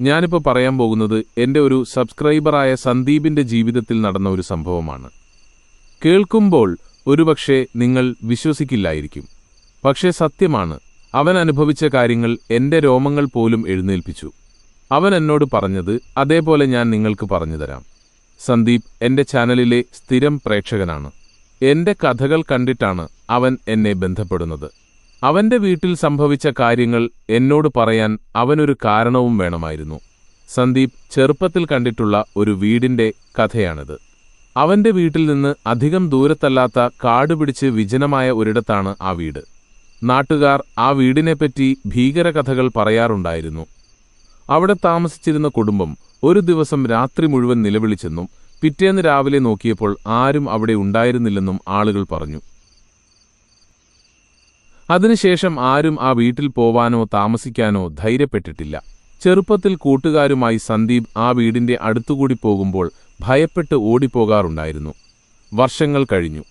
ഞാനിപ്പോൾ പറയാൻ പോകുന്നത് എന്റെ ഒരു സബ്സ്ക്രൈബറായ സന്ദീപിന്റെ ജീവിതത്തിൽ നടന്ന ഒരു സംഭവമാണ്. കേൾക്കുമ്പോൾ ഒരുപക്ഷെ നിങ്ങൾ വിശ്വസിക്കില്ലായിരിക്കും. പക്ഷേ സത്യമാണ് അവൻ അനുഭവിച്ച കാര്യങ്ങൾ എന്റെ രോമങ്ങൾ പോലും എഴുന്നേൽപ്പിച്ചു. അവൻ എന്നോട് പറഞ്ഞത് അതേപോലെ ഞാൻ നിങ്ങൾക്ക് പറഞ്ഞുതരാം സന്ദീപ് എന്റെ ചാനലിലെ സ്ഥിരം പ്രേക്ഷകനാണ്. എന്റെ കഥകൾ കണ്ടിട്ടാണ് അവൻ എന്നെ ബന്ധപ്പെടുന്നത്. അവന്റെ വീട്ടിൽ സംഭവിച്ച കാര്യങ്ങൾ എന്നോട് പറയാൻ അവനൊരു കാരണവും വേണമായിരുന്നു. സന്ദീപ് ചെറുപ്പത്തിൽ കണ്ടിട്ടുള്ള ഒരു വീടിന്റെ കഥയാണിത്. അവന്റെ വീട്ടിൽ നിന്ന് അധികം ദൂരത്തല്ലാത്ത കാട് പിടിച്ച് വിജനമായ ഒരിടത്താണ് ആ വീട്. നാട്ടുകാർ ആ വീടിനെപ്പറ്റി ഭീകരകഥകൾ പറയാറുണ്ടായിരുന്നു. അവിടെ താമസിച്ചിരുന്ന കുടുംബം ഒരു ദിവസം രാത്രി മുഴുവൻ നിലവിളിച്ചെന്നും പിറ്റേന്ന് രാവിലെ നോക്കിയപ്പോൾ ആരും അവിടെ ഉണ്ടായിരുന്നില്ലെന്നും ആളുകൾ പറഞ്ഞു. അതിനുശേഷം ആരും ആ വീട്ടിൽ പോവാനോ താമസിക്കാനോ ധൈര്യപ്പെട്ടിട്ടില്ല. ചെറുപ്പത്തിൽ കൂട്ടുകാരുമായി സന്ദീപ് ആ വീടിന്റെ അടുത്തുകൂടി പോകുമ്പോൾ ഭയപ്പെട്ട് ഓടിപ്പോകാറുണ്ടായിരുന്നു. വർഷങ്ങൾ കഴിഞ്ഞു.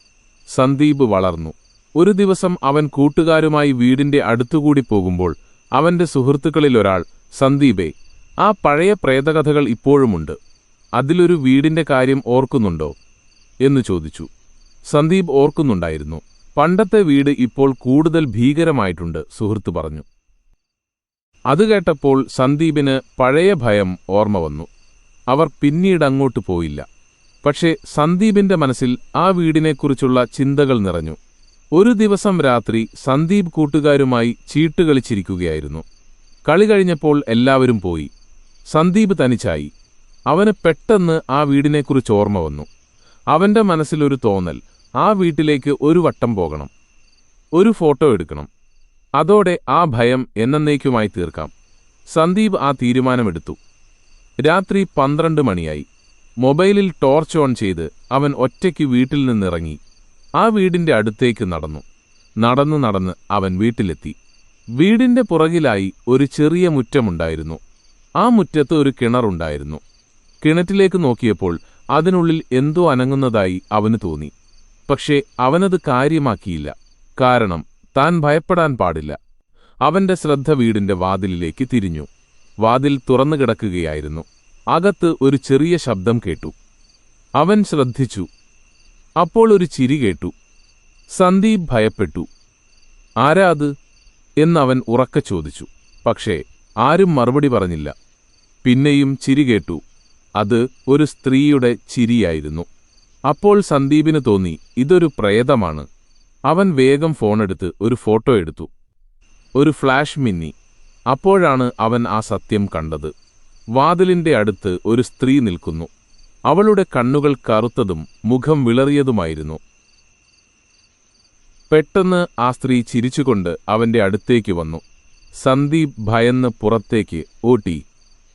സന്ദീപ് വളർന്നു. ഒരു ദിവസം അവൻ കൂട്ടുകാരുമായി വീടിന്റെ അടുത്തുകൂടി പോകുമ്പോൾ അവന്റെ സുഹൃത്തുക്കളിലൊരാൾ സന്ദീപേ ആ പഴയ പ്രേതകഥകൾ ഇപ്പോഴുമുണ്ട്. അതിലൊരു വീടിന്റെ കാര്യം ഓർക്കുന്നുണ്ടോ? എന്നു ചോദിച്ചു. സന്ദീപ് ഓർക്കുന്നുണ്ടായിരുന്നു. പണ്ടത്തെ വീട് ഇപ്പോൾ കൂടുതൽ ഭീകരമായിട്ടുണ്ട് സുഹൃത്തു പറഞ്ഞു. അത് കേട്ടപ്പോൾ സന്ദീപിന് പഴയ ഭയം ഓർമ്മ വന്നു. അവർ പിന്നീട് അങ്ങോട്ട് പോയില്ല. പക്ഷേ സന്ദീപിന്റെ മനസ്സിൽ ആ വീടിനെക്കുറിച്ചുള്ള ചിന്തകൾ നിറഞ്ഞു. ഒരു ദിവസം രാത്രി സന്ദീപ് കൂട്ടുകാരുമായി ചീട്ട് കളിച്ചിരിക്കുകയായിരുന്നു. കളി കഴിഞ്ഞപ്പോൾ എല്ലാവരും പോയി. സന്ദീപ് തനിച്ചായി. അവന് പെട്ടെന്ന് ആ വീടിനെക്കുറിച്ച് ഓർമ്മ വന്നു. അവന്റെ മനസ്സിലൊരു തോന്നൽ. ആ വീട്ടിലേക്ക് ഒരു വട്ടം പോകണം. ഒരു ഫോട്ടോ എടുക്കണം. അതോടെ ആ ഭയം എന്നേക്കുമായി തീർക്കാം. സന്ദീപ് ആ തീരുമാനമെടുത്തു. രാത്രി പന്ത്രണ്ട് മണിയായി. മൊബൈലിൽ ടോർച്ച് ഓൺ ചെയ്ത് അവൻ ഒറ്റയ്ക്ക് വീട്ടിൽ നിന്നിറങ്ങി. ആ വീടിന്റെ അടുത്തേക്ക് നടന്നു. നടന്നു നടന്ന് അവൻ വീട്ടിലെത്തി. വീടിന്റെ പുറകിലായി ഒരു ചെറിയ മുറ്റമുണ്ടായിരുന്നു. ആ മുറ്റത്ത് ഒരു കിണറുണ്ടായിരുന്നു കിണറ്റിലേക്ക് നോക്കിയപ്പോൾ അതിനുള്ളിൽ എന്തോ അനങ്ങുന്നതായി അവന് തോന്നി. പക്ഷേ അവനത് കാര്യമാക്കിയില്ല. കാരണം താൻ ഭയപ്പെടാൻ പാടില്ല. അവന്റെ ശ്രദ്ധ വീടിന്റെ വാതിലിലേക്ക് തിരിഞ്ഞു. വാതിൽ തുറന്നു കിടക്കുകയായിരുന്നു. അകത്ത് ഒരു ചെറിയ ശബ്ദം കേട്ടു. അവൻ ശ്രദ്ധിച്ചു. അപ്പോൾ ഒരു ചിരി കേട്ടു. സന്ദീപ് ഭയപ്പെട്ടു. ആരാ അത്? എന്നവൻ ഉറക്കെ ചോദിച്ചു. പക്ഷേ ആരും മറുപടി പറഞ്ഞില്ല. പിന്നെയും ചിരി കേട്ടു. അത് ഒരു സ്ത്രീയുടെ ചിരിയായിരുന്നു. അപ്പോൾ സന്ദീപിന് തോന്നി ഇതൊരു പ്രേതമാണ്. അവൻ വേഗം ഫോണെടുത്ത് ഒരു ഫോട്ടോ എടുത്തു. ഒരു ഫ്ലാഷ് മിന്നി. അപ്പോഴാണ് അവൻ ആ സത്യം കണ്ടത്. വാതിലിന്റെ അടുത്ത് ഒരു സ്ത്രീ നിൽക്കുന്നു. അവളുടെ കണ്ണുകൾ കറുത്തതും മുഖം വിളറിയതുമായിരുന്നു. പെട്ടെന്ന് ആ സ്ത്രീ ചിരിച്ചുകൊണ്ട് അവന്റെ അടുത്തേക്ക് വന്നു. സന്ദീപ് ഭയന്ന് പുറത്തേക്ക് ഓട്ടി.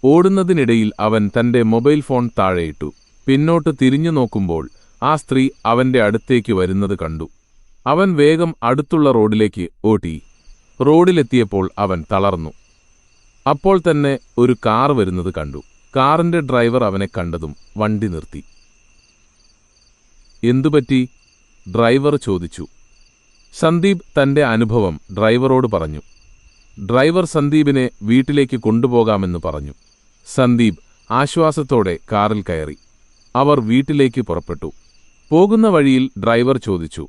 ഓടുന്നതിനിടയിൽ അവൻ തന്റെ മൊബൈൽ ഫോൺ താഴെയിട്ടു. പിന്നോട്ട് തിരിഞ്ഞു നോക്കുമ്പോൾ ആ സ്ത്രീ അവന്റെ അടുത്തേക്ക് വരുന്നത് കണ്ടു. അവൻ വേഗം അടുത്തുള്ള റോഡിലേക്ക് ഓട്ടി റോഡിലെത്തിയപ്പോൾ അവൻ തളർന്നു. അപ്പോൾ തന്നെ ഒരു കാർ വരുന്നത് കണ്ടു. കാറിന്റെ ഡ്രൈവർ അവനെ കണ്ടതും വണ്ടി നിർത്തി. എന്തുപറ്റി? ഡ്രൈവർ ചോദിച്ചു. സന്ദീപ് തന്റെ അനുഭവം ഡ്രൈവറോട് പറഞ്ഞു. ഡ്രൈവർ സന്ദീപിനെ വീട്ടിലേക്ക് കൊണ്ടുപോകാമെന്ന് പറഞ്ഞു. സന്ദീപ് ആശ്വാസത്തോടെ കാറിൽ കയറി. അവർ വീട്ടിലേക്ക് പുറപ്പെട്ടു. പോകുന്ന വഴിയിൽ ഡ്രൈവർ ചോദിച്ചു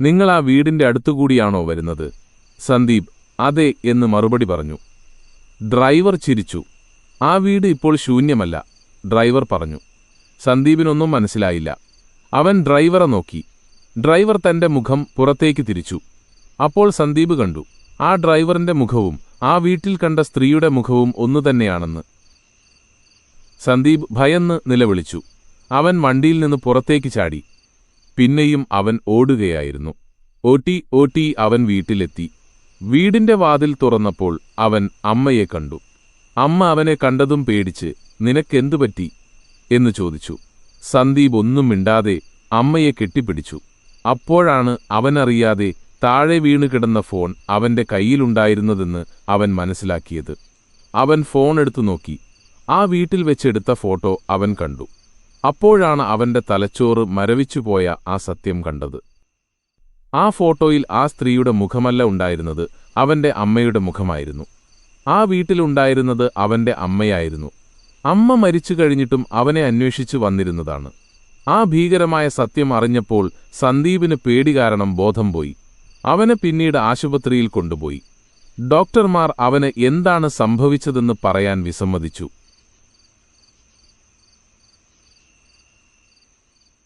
നിങ്ങൾ ആ വീടിന്റെ അടുത്തുകൂടിയാണോ വരുന്നത്? സന്ദീപ് അതെ എന്ന് മറുപടി പറഞ്ഞു. ഡ്രൈവർ ചിരിച്ചു. ആ വീട് ഇപ്പോൾ ശൂന്യമല്ല ഡ്രൈവർ പറഞ്ഞു. സന്ദീപിനൊന്നും മനസ്സിലായില്ല. അവൻ ഡ്രൈവറെ നോക്കി. ഡ്രൈവർ തന്റെ മുഖം പുറത്തേക്ക് തിരിച്ചു. അപ്പോൾ സന്ദീപ് കണ്ടു ആ ഡ്രൈവറിന്റെ മുഖവും ആ വീട്ടിൽ കണ്ട സ്ത്രീയുടെ മുഖവും ഒന്നുതന്നെയാണെന്ന്. സന്ദീപ് ഭയന്ന് നിലവിളിച്ചു. അവൻ വണ്ടിയിൽ നിന്ന് പുറത്തേക്ക് ചാടി. പിന്നെയും അവൻ ഓടുകയായിരുന്നു. ഓട്ടി ഓട്ടി അവൻ വീട്ടിലെത്തി. വീടിന്റെ വാതിൽ തുറന്നപ്പോൾ അവൻ അമ്മയെ കണ്ടു. അമ്മ അവനെ കണ്ടതും പേടിച്ച് നിനക്കെന്തു പറ്റി? എന്ന് ചോദിച്ചു. സന്ദീപ് ഒന്നും മിണ്ടാതെ അമ്മയെ കെട്ടിപ്പിടിച്ചു. അപ്പോഴാണ് അവനറിയാതെ താഴെ വീണു കിടന്ന ഫോൺ അവന്റെ കയ്യിലുണ്ടായിരുന്നതെന്ന് അവൻ മനസ്സിലാക്കിയത്. അവൻ ഫോൺ എടുത്തു നോക്കി. ആ വീട്ടിൽ വെച്ചെടുത്ത ഫോട്ടോ അവൻ കണ്ടു. അപ്പോഴാണ് അവന്റെ തലച്ചോറ് മരവിച്ചുപോയ ആ സത്യം കണ്ടത്. ആ ഫോട്ടോയിൽ ആ സ്ത്രീയുടെ മുഖമല്ല ഉണ്ടായിരുന്നത് അവന്റെ അമ്മയുടെ മുഖമായിരുന്നു. ആ വീട്ടിലുണ്ടായിരുന്നത് അവന്റെ അമ്മയായിരുന്നു. അമ്മ മരിച്ചു കഴിഞ്ഞിട്ടും അവനെ അന്വേഷിച്ചു വന്നിരുന്നതാണ്. ആ ഭീകരമായ സത്യം അറിഞ്ഞപ്പോൾ സന്ദീപിന് പേടി കാരണം ബോധം പോയി. അവനെ പിന്നീട് ആശുപത്രിയിൽ കൊണ്ടുപോയി. ഡോക്ടർമാർ അവന് എന്താണ് സംഭവിച്ചതെന്ന് പറയാൻ വിസമ്മതിച്ചു.